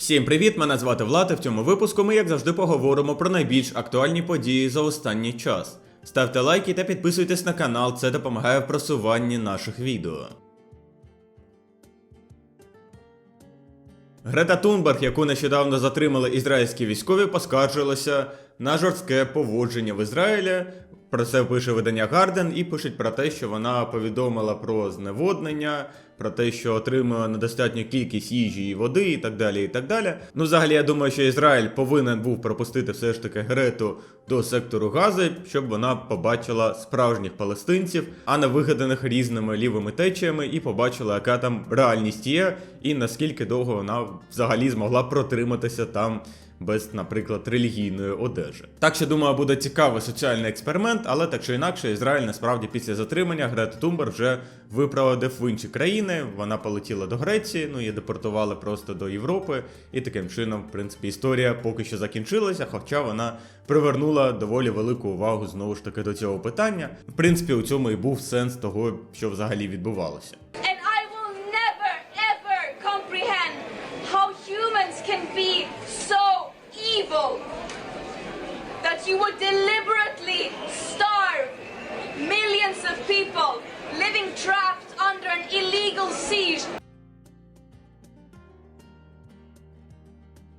Всім привіт! Мене звати Влад. і В цьому випуску ми, як завжди, поговоримо про найбільш актуальні події за останній час. Ставте лайки та підписуйтесь на канал, це допомагає в просуванні наших відео. Грета Тунберг, яку нещодавно затримали ізраїльські військові, поскаржилася на жорстке поводження в Ізраїлі. Про це пише видання Гарден і пишуть про те, що вона повідомила про зневоднення, про те, що отримує недостатню кількість їжі і води, і так далі. і так далі. Ну, взагалі, я думаю, що Ізраїль повинен був пропустити все ж таки Грету до сектору Гази, щоб вона побачила справжніх палестинців, а не вигаданих різними лівими течіями, і побачила, яка там реальність є, і наскільки довго вона взагалі змогла протриматися там без, наприклад, релігійної одежі. Так що думаю, буде цікавий соціальний експеримент, але так чи інакше, Ізраїль насправді після затримання Грета Тумбер вже виправдив в інші країни. Вона полетіла до Греції, ну її депортували просто до Європи, і таким чином, в принципі, історія поки що закінчилася, хоча вона привернула доволі велику увагу знову ж таки до цього питання. В принципі, у цьому і був сенс того, що взагалі відбувалося. You would deliberately starve millions of people living trapped under an illegal siege.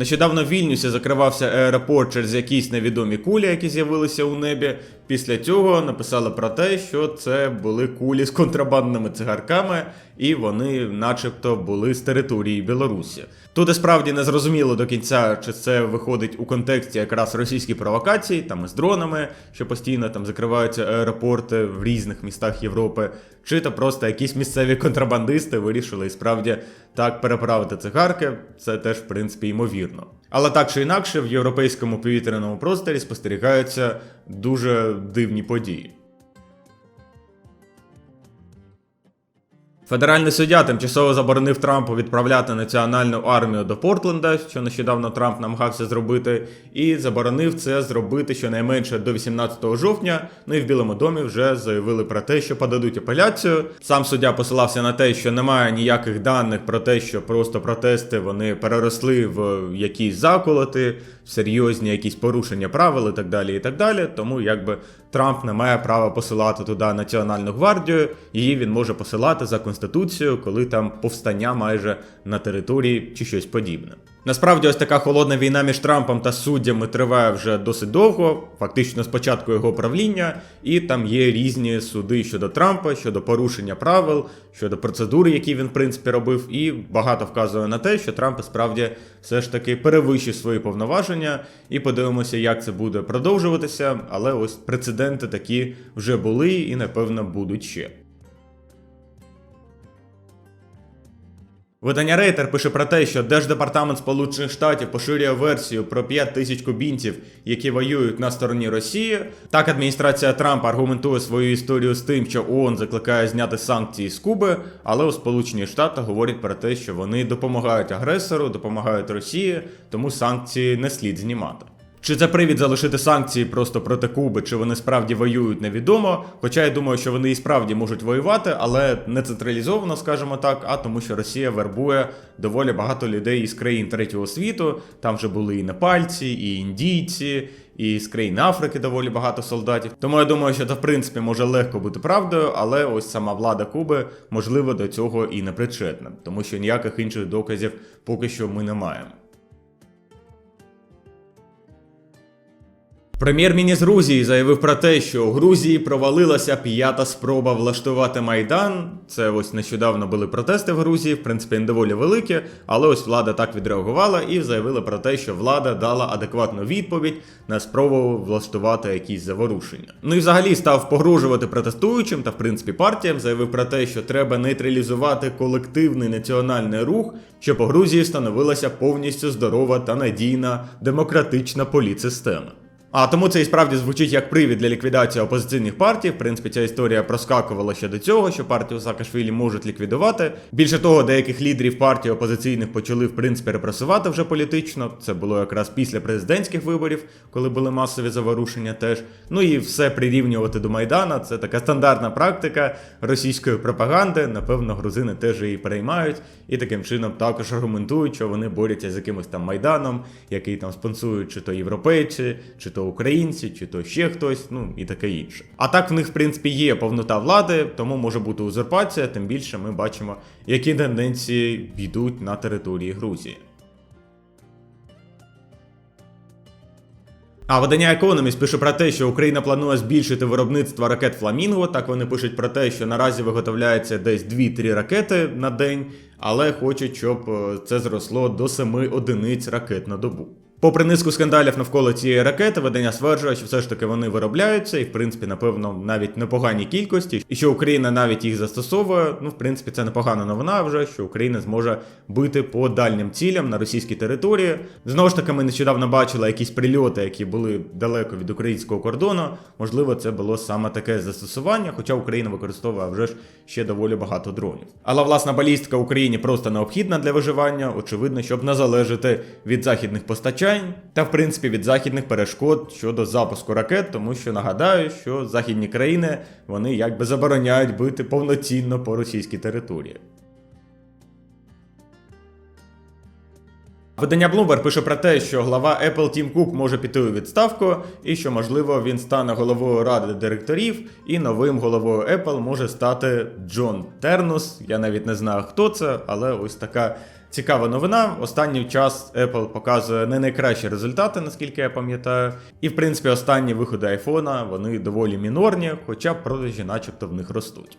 Нещодавно в Вільнюсі закривався аеропорт через якісь невідомі кулі, які з'явилися у небі. Після цього написали про те, що це були кулі з контрабандними цигарками, і вони, начебто, були з території Білорусі. Тут і справді не зрозуміло до кінця, чи це виходить у контексті якраз російські провокації, там із дронами, що постійно там закриваються аеропорти в різних містах Європи, чи то просто якісь місцеві контрабандисти вирішили і справді так переправити цигарки. Це теж в принципі ймовірно. Але так чи інакше, в європейському повітряному просторі спостерігаються дуже дивні події. Федеральний суддя тимчасово заборонив Трампу відправляти національну армію до Портленда, що нещодавно Трамп намагався зробити, і заборонив це зробити щонайменше до 18 жовтня. Ну і в Білому домі вже заявили про те, що подадуть апеляцію. Сам суддя посилався на те, що немає ніяких даних про те, що просто протести вони переросли в якісь заколоти, в серйозні якісь порушення правил і так далі. І так далі. Тому якби Трамп не має права посилати туди Національну гвардію, її він може посилати за конституцією, коли там повстання майже на території чи щось подібне. Насправді, ось така холодна війна між Трампом та суддями триває вже досить довго, фактично з початку його правління, і там є різні суди щодо Трампа, щодо порушення правил, щодо процедури, які він в принципі робив, і багато вказує на те, що Трамп справді все ж таки перевищив свої повноваження, і подивимося, як це буде продовжуватися. Але ось прецеденти такі вже були і напевно будуть ще. Видання Рейтер пише про те, що Держдепартамент Сполучених Штатів поширює версію про 5 тисяч кубінців, які воюють на стороні Росії. Так, адміністрація Трампа аргументує свою історію з тим, що ООН закликає зняти санкції з Куби, але у Сполучені Штати говорять про те, що вони допомагають агресору, допомагають Росії, тому санкції не слід знімати. Чи це привід залишити санкції просто проти Куби, чи вони справді воюють, невідомо. Хоча я думаю, що вони і справді можуть воювати, але не централізовано, скажімо так, а тому, що Росія вербує доволі багато людей із країн третього світу. Там вже були і непальці, і індійці, і з країн Африки доволі багато солдатів. Тому я думаю, що це в принципі може легко бути правдою, але ось сама влада Куби можливо до цього і не причетна, тому що ніяких інших доказів поки що ми не маємо. Прем'єр-міністр Грузії заявив про те, що у Грузії провалилася п'ята спроба влаштувати майдан. Це ось нещодавно були протести в Грузії, в принципі, не доволі великі, але ось влада так відреагувала і заявила про те, що влада дала адекватну відповідь на спробу влаштувати якісь заворушення. Ну і взагалі став погрожувати протестуючим та в принципі партіям, заявив про те, що треба нейтралізувати колективний національний рух, щоб у Грузії становилася повністю здорова та надійна демократична політсистема. А тому це і справді звучить як привід для ліквідації опозиційних партій. В принципі, ця історія проскакувала ще до цього, що партію Саакашвілі можуть ліквідувати. Більше того, деяких лідерів партій опозиційних почали в принципі репресувати вже політично. Це було якраз після президентських виборів, коли були масові заворушення. Теж ну і все прирівнювати до Майдана. Це така стандартна практика російської пропаганди. Напевно, грузини теж її переймають і таким чином також аргументують, що вони борються з якимось там майданом, який там спонсують чи то європейці, чи то українці, чи то ще хтось, ну і таке інше. А так в них, в принципі, є повнота влади, тому може бути узурпація, тим більше ми бачимо, які тенденції йдуть на території Грузії. А видання Economist пише про те, що Україна планує збільшити виробництво ракет Фламінго. Так вони пишуть про те, що наразі виготовляється десь 2-3 ракети на день, але хочуть, щоб е, це зросло до 7 одиниць ракет на добу. Попри низку скандалів навколо цієї ракети, видання стверджує, що все ж таки вони виробляються, і в принципі, напевно, навіть непоганій кількості, і що Україна навіть їх застосовує. Ну, в принципі, це непогана новина вже, що Україна зможе бити по дальнім цілям на російській території. Знову ж таки, ми нещодавно бачили якісь прильоти, які були далеко від українського кордону. Можливо, це було саме таке застосування, хоча Україна використовує вже ж ще доволі багато дронів. Але власна балістика Україні просто необхідна для виживання, очевидно, щоб не залежати від західних постачань та, в принципі, від західних перешкод щодо запуску ракет, тому що нагадаю, що західні країни вони якби забороняють бити повноцінно по російській території. Видання Bloomberg пише про те, що глава Apple Тім Кук може піти у відставку, і що, можливо, він стане головою ради директорів, і новим головою Apple може стати Джон Тернус. Я навіть не знаю, хто це, але ось така цікава новина. Останній час Apple показує не найкращі результати, наскільки я пам'ятаю. І, в принципі, останні виходи айфона вони доволі мінорні, хоча продажі начебто в них ростуть.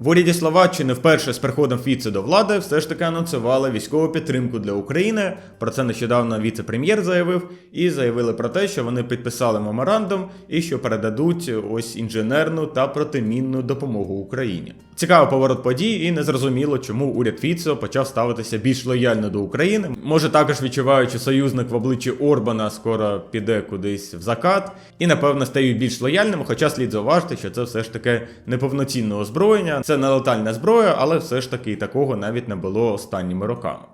В уряді Словаччини вперше з приходом Фіце до влади все ж таки анонсували військову підтримку для України. Про це нещодавно віце-прем'єр заявив, і заявили про те, що вони підписали меморандум і що передадуть ось інженерну та протимінну допомогу Україні. Цікавий поворот подій, і незрозуміло, чому уряд Фіцо почав ставитися більш лояльно до України. Може, також відчуваючи союзник в обличчі Орбана скоро піде кудись в закат, і напевно стають більш лояльними. Хоча слід зауважити, що це все ж таки неповноцінне озброєння, це не летальна зброя, але все ж таки такого навіть не було останніми роками.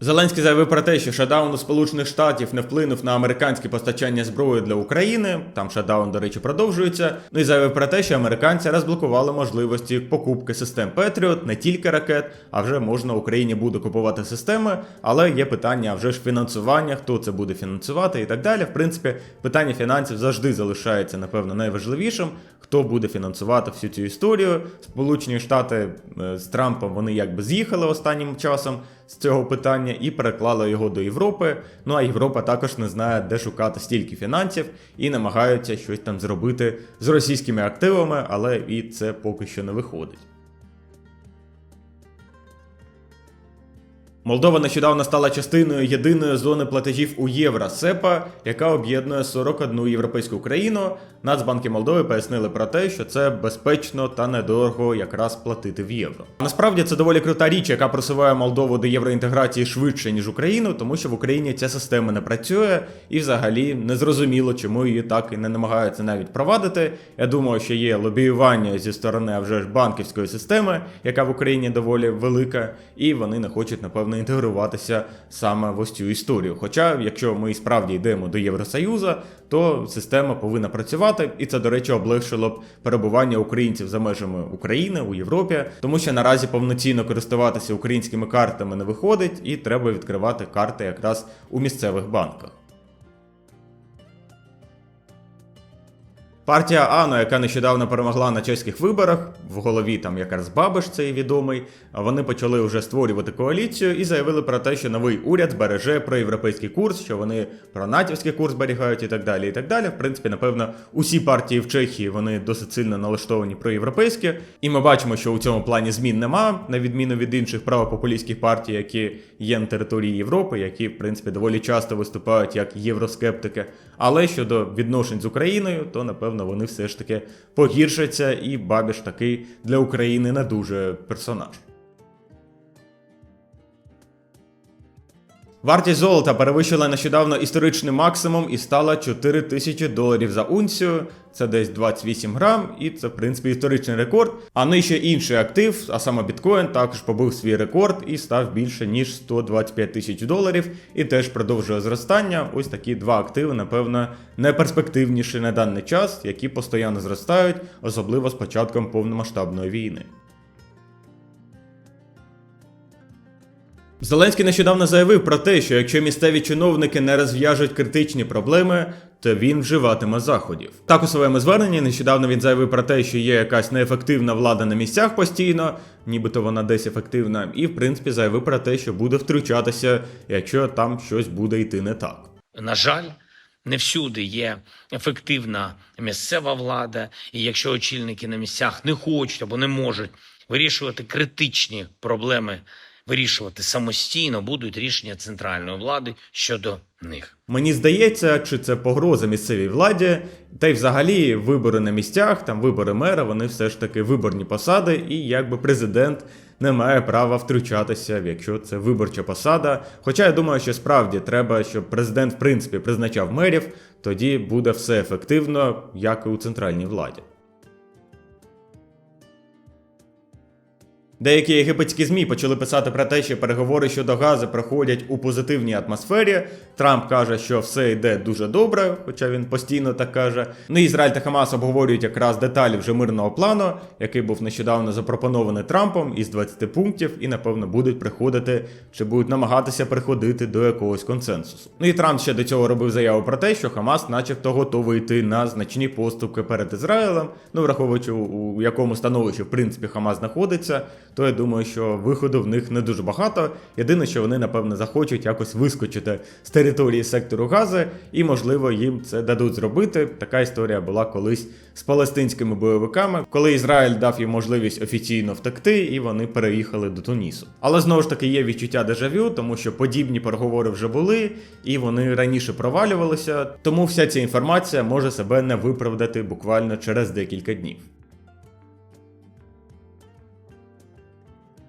Зеленський заявив про те, що шатдаун у Сполучених Штатів не вплинув на американське постачання зброї для України. Там шатдаун, до речі, продовжується. Ну і заявив про те, що американці розблокували можливості покупки систем Patriot, не тільки ракет, а вже можна Україні буде купувати системи. Але є питання вже ж фінансування, хто це буде фінансувати і так далі. В принципі, питання фінансів завжди залишається, напевно, найважливішим. Хто буде фінансувати всю цю історію? Сполучені Штати е, з Трампом вони якби з'їхали останнім часом з цього питання і переклала його до Європи. Ну а Європа також не знає, де шукати стільки фінансів і намагаються щось там зробити з російськими активами, але і це поки що не виходить. Молдова нещодавно стала частиною єдиної зони платежів у євро СЕПА, яка об'єднує 41 європейську країну. Нацбанки Молдови пояснили про те, що це безпечно та недорого якраз платити в євро. Насправді це доволі крута річ, яка просуває Молдову до євроінтеграції швидше ніж Україну, тому що в Україні ця система не працює, і взагалі не зрозуміло, чому її так і не намагаються навіть провадити. Я думаю, що є лобіювання зі сторони вже ж банківської системи, яка в Україні доволі велика, і вони не хочуть напевно інтегруватися саме в ось цю історію. Хоча, якщо ми і справді йдемо до Євросоюзу, то система повинна працювати, і це, до речі, облегшило б перебування українців за межами України у Європі, тому що наразі повноцінно користуватися українськими картами не виходить, і треба відкривати карти якраз у місцевих банках. Партія АНО, яка нещодавно перемогла на чеських виборах, в голові там якраз Бабиш цей відомий, вони почали вже створювати коаліцію і заявили про те, що новий уряд збереже проєвропейський курс, що вони про натівський курс зберігають і так далі. І так далі. В принципі, напевно, усі партії в Чехії вони досить сильно налаштовані проєвропейські. І ми бачимо, що у цьому плані змін нема, на відміну від інших правопопулістських партій, які є на території Європи, які, в принципі, доволі часто виступають як євроскептики. Але щодо відношень з Україною, то напевно вони все ж таки погіршаться, і Бабіш такий для України не дуже персонаж. Вартість золота перевищила нещодавно історичний максимум і стала 4 тисячі доларів за унцію. Це десь 28 грам, і це, в принципі, історичний рекорд. А нижче інший актив, а саме біткоін, також побив свій рекорд і став більше ніж 125 тисяч доларів, і теж продовжує зростання. Ось такі два активи, напевно, найперспективніші на даний час, які постійно зростають, особливо з початком повномасштабної війни. Зеленський нещодавно заявив про те, що якщо місцеві чиновники не розв'яжуть критичні проблеми, то він вживатиме заходів. Так у своєму зверненні нещодавно він заявив про те, що є якась неефективна влада на місцях постійно, нібито вона десь ефективна, і в принципі заявив про те, що буде втручатися, якщо там щось буде йти не так. На жаль, не всюди є ефективна місцева влада, і якщо очільники на місцях не хочуть або не можуть вирішувати критичні проблеми, вирішувати самостійно, будуть рішення центральної влади щодо них. Мені здається, чи це погроза місцевій владі, та й взагалі вибори на місцях, там вибори мера, вони все ж таки виборні посади, і якби президент не має права втручатися, якщо це виборча посада. Хоча я думаю, що справді треба, щоб президент в принципі призначав мерів, тоді буде все ефективно, як і у центральній владі. Деякі єгипетські ЗМІ почали писати про те, що переговори щодо газу проходять у позитивній атмосфері. Трамп каже, що все йде дуже добре, хоча він постійно так каже. Ну Ізраїль та Хамас обговорюють якраз деталі вже мирного плану, який був нещодавно запропонований Трампом із 20 пунктів, і напевно будуть приходити чи будуть намагатися приходити до якогось консенсусу. Ну і Трамп ще до цього робив заяву про те, що Хамас, начебто, готовий йти на значні поступки перед Ізраїлем. Ну враховуючи у якому становищі в принципі Хамас знаходиться то я думаю, що виходу в них не дуже багато. Єдине, що вони, напевно, захочуть якось вискочити з території сектору Гази, і, можливо, їм це дадуть зробити. Така історія була колись з палестинськими бойовиками, коли Ізраїль дав їм можливість офіційно втекти, і вони переїхали до Тунісу. Але знову ж таки є відчуття дежавю, тому що подібні переговори вже були, і вони раніше провалювалися. Тому вся ця інформація може себе не виправдати буквально через декілька днів.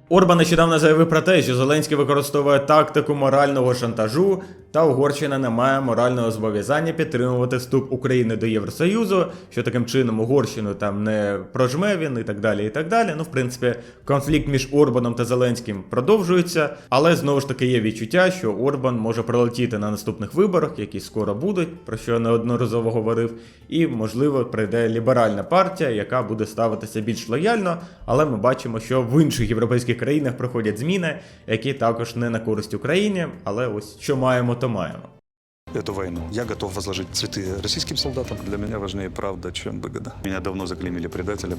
Орбан нещодавно заявив про те, що Зеленський використовує тактику морального шантажу, та Угорщина не має морального зобов'язання підтримувати вступ України до Євросоюзу, що таким чином Угорщину там не прожме він і так далі. І так далі. Ну, в принципі, конфлікт між Орбаном та Зеленським продовжується, але знову ж таки є відчуття, що Орбан може прилетіти на наступних виборах, які скоро будуть, про що я неодноразово говорив, і можливо прийде ліберальна партія, яка буде ставитися більш лояльно. Але ми бачимо, що в інших європейських країнах проходять зміни, які також не на користь Україні. Але ось що маємо, то маємо. эту войну. Я готов возложить цветы российским солдатам. Для меня важнее правда, чем выгода. Меня давно заклеймили предателем.